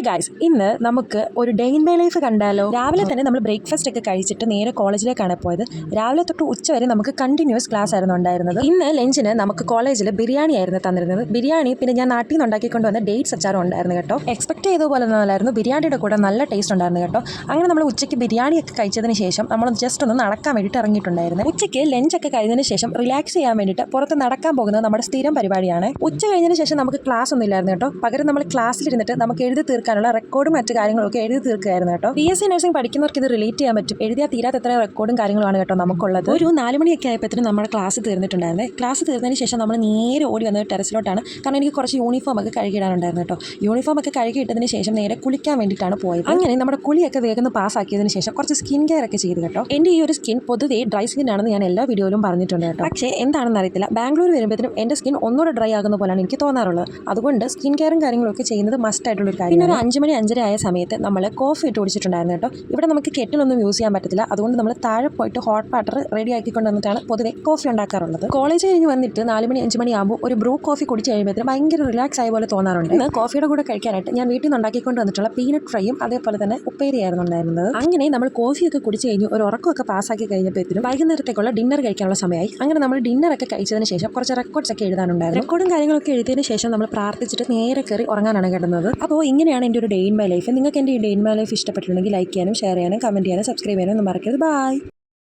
Hi guys ഇന്ന് നമുക്ക് ഒരു ഡേ ഇൻ മൈ ലൈഫ് കണ്ടാലോ? രാവിലെ തന്നെ നമ്മൾ ബ്രേക്ക്ഫാസ്റ്റ് ഒക്കെ കഴിച്ചിട്ട് നേരെ കോളേജിലേക്കാണ് പോയത്. രാവിലെ തൊട്ട് ഉച്ച വരെ നമുക്ക് കണ്ടിന്യൂസ് ക്ലാസ് ആയിരുന്നു ഉണ്ടായിരുന്നത്. ഇന്ന് ലഞ്ചിന് നമുക്ക് കോളേജിൽ ബിരിയാണി ആയിരുന്നു തന്നിരുന്നത്. ബിരിയാണി പിന്നെ ഞാൻ നാട്ടിൽ നിന്ന് ഉണ്ടാക്കിക്കൊണ്ട് വന്ന ഡേറ്റ്സ് അച്ചാറും ഉണ്ടായിരുന്നു കേട്ടോ. എക്സ്പെക്ട് ചെയ്ത പോലെ ഒന്നുമല്ലായിരുന്നു ബിരിയാണിയുടെ കൂടെ നല്ല ടേസ്റ്റ് ഉണ്ടായിരുന്നു കേട്ടോ. അങ്ങനെ നമ്മൾ ഉച്ചയ്ക്ക് ബിരിയാണിയൊക്കെ കഴിച്ചതിന് ശേഷം നമ്മൾ ജസ്റ്റ് ഒന്ന് നടക്കാൻ വേണ്ടിയിട്ട് ഇറങ്ങിയിട്ടുണ്ടായിരുന്നു. ഉച്ചയ്ക്ക് ലഞ്ചൊക്കെ കഴിഞ്ഞതിന് ശേഷം റിലാക്സ് ചെയ്യാൻ വേണ്ടിയിട്ട് പുറത്ത് നടക്കാൻ പോകുന്നത് നമ്മുടെ സ്ഥിരം പരിപാടിയാണ്. ഉച്ച കഴിഞ്ഞതിന് ശേഷം നമുക്ക് ക്ലാസ് ഒന്നും ഇല്ലായിരുന്നു കേട്ടോ. പകരം നമ്മൾ ക്ലാസ്സിലിരുന്നിട്ട് നമുക്ക് എഴുതി തീർക്കാനുള്ള റെക്കോർഡും മറ്റു കാര്യങ്ങളൊക്കെ എഴുതി തീർക്കുകയായിരുന്നു കേട്ടോ. ബി എസ് സി നഴ്സിംഗ് പഠിക്കുന്നവർക്ക് ഇത് റിലേറ്റ് ചെയ്യാൻ പറ്റും. എഴുതിയാൽ തീരാത്ത എത്ര റെക്കോർഡും കാര്യങ്ങളാണ് കേട്ടോ നമുക്കുള്ളത്. ഒരു നാല് മണിയൊക്കെ ആയപ്പോഴത്തേനും നമ്മുടെ ക്ലാസ് തീർന്നിട്ടുണ്ടായിരുന്നേ. ക്ലാസ് തീർന്നതിന് ശേഷം നമ്മൾ നേരെ ഓടി വന്നത് ടെറസിലോട്ടാണ്. കാരണം എനിക്ക് കുറച്ച് യൂണിഫോം ഒക്കെ കഴുകിയിടാനുണ്ടായിരുന്നു കേട്ടോ. യൂണിഫോം ഒക്കെ കഴുകിയിട്ടതിന് ശേഷം നേരെ കുളിക്കാൻ വേണ്ടിയിട്ടാണ് പോയത്. അങ്ങനെ നമ്മുടെ കുളിയൊക്കെ വേഗം പാസ്സാക്കിയതിന് ശേഷം കുറച്ച് സ്കിൻ കെയർ ഒക്കെ ചെയ്ത് കേട്ടോ. എന്റെ ഈ ഒരു സ്കിൻ പൊതുവേ ഡ്രൈ സ്കിൻ ആണെന്ന് ഞാൻ എല്ലാ വീഡിയോയിലും പറഞ്ഞിട്ടുണ്ട് കേട്ടോ. പക്ഷേ എന്താണെന്ന് അറിയത്തില്ല. ബാംഗ്ലൂർ വരുമ്പോഴത്തേനും എന്റെ സ്കിൻ ഒന്നുകൂടെ ഡ്രൈ ആകുന്ന പോലെയാണ് എനിക്ക് തോന്നാറുള്ളത്. അതുകൊണ്ട് സ്കിൻ കെയറും കാര്യങ്ങളൊക്കെ ചെയ്യുന്നത് മസ്റ്റ് ആയിട്ടുള്ള ഒരു കാര്യം അഞ്ച് മണി അഞ്ചര ആയ സമയത്ത് നമ്മൾ കോഫി ഇട്ട് കുടിച്ചിട്ടുണ്ടായിരുന്നു കേട്ടോ. ഇവിടെ നമുക്ക് കെറ്റിലൊന്നും യൂസ് ചെയ്യാൻ പറ്റത്തില്ല. അതുകൊണ്ട് നമ്മൾ താഴെ പോയിട്ട് ഹോട്ട് വാട്ടർ റെഡി ആക്കിക്കൊണ്ട് വന്നിട്ടാണ് പൊതുവെ കോഫി ഉണ്ടാക്കാറുള്ളത്. കോളേജ് കഴിഞ്ഞ് വന്നിട്ട് നാല് മണി അഞ്ച് മണി ആകുമ്പോൾ ഒരു ബ്രൂ കോഫി കുടിച്ച് കഴിയുമ്പോഴത്തേനും ഭയങ്കര റിലാക്സ് ആയ പോലെ തോന്നാറുണ്ട്. ഇന്ന് കോഫിയുടെ കൂടെ കഴിക്കാനായിട്ട് ഞാൻ വീട്ടിൽ നിന്ന് ഉണ്ടാക്കിക്കൊണ്ട് വന്നിട്ടുള്ള പീനട്ട് ഫ്രൈയും അതേപോലെ തന്നെ ഉപ്പേരിയായിരുന്നു ഉണ്ടായിരുന്നത്. അങ്ങനെ നമ്മൾ കോഫിയൊക്കെ കുടിച്ച് കഴിഞ്ഞ് ഒരു ഉറക്കമൊക്കെ പാസ്സാക്കി കഴിഞ്ഞപ്പോഴത്തേനും വൈകുന്നേരത്തേക്കുള്ള ഡിന്നർ കഴിക്കാനുള്ള സമയമായി. അങ്ങനെ നമ്മൾ ഡിന്നർ ഒക്കെ കഴിച്ചതിന് ശേഷം കുറച്ച് റെക്കോർഡ്സ് ഒക്കെ എഴുതാനുണ്ടായിരുന്നു. റെക്കോർഡും കാര്യങ്ങളൊക്കെ എഴുതിയതിന് ശേഷം നമ്മൾ പ്രാർത്ഥിച്ചിട്ട് നേരെ കയറി ഉറങ്ങാനാണ് കിടന്നത്. അപ്പോൾ ഇങ്ങനെയാണ് എന്റെ ഒരു ഡേ ഇൻ മൈ ലൈഫ്. നിങ്ങൾക്ക് എന്റെ ഈ ഡേ ഇൻ മൈ ലൈഫ് ഇഷ്ടപ്പെട്ടിട്ടുണ്ടെങ്കിൽ ലൈക്ക് ചെയ്യാനും ഷെയർ ചെയ്യാനും കമന്റ് ചെയ്യാനും സബ്സ്ക്രൈബ് ചെയ്യാനും ഒന്നും മറക്കരുത്. ബൈ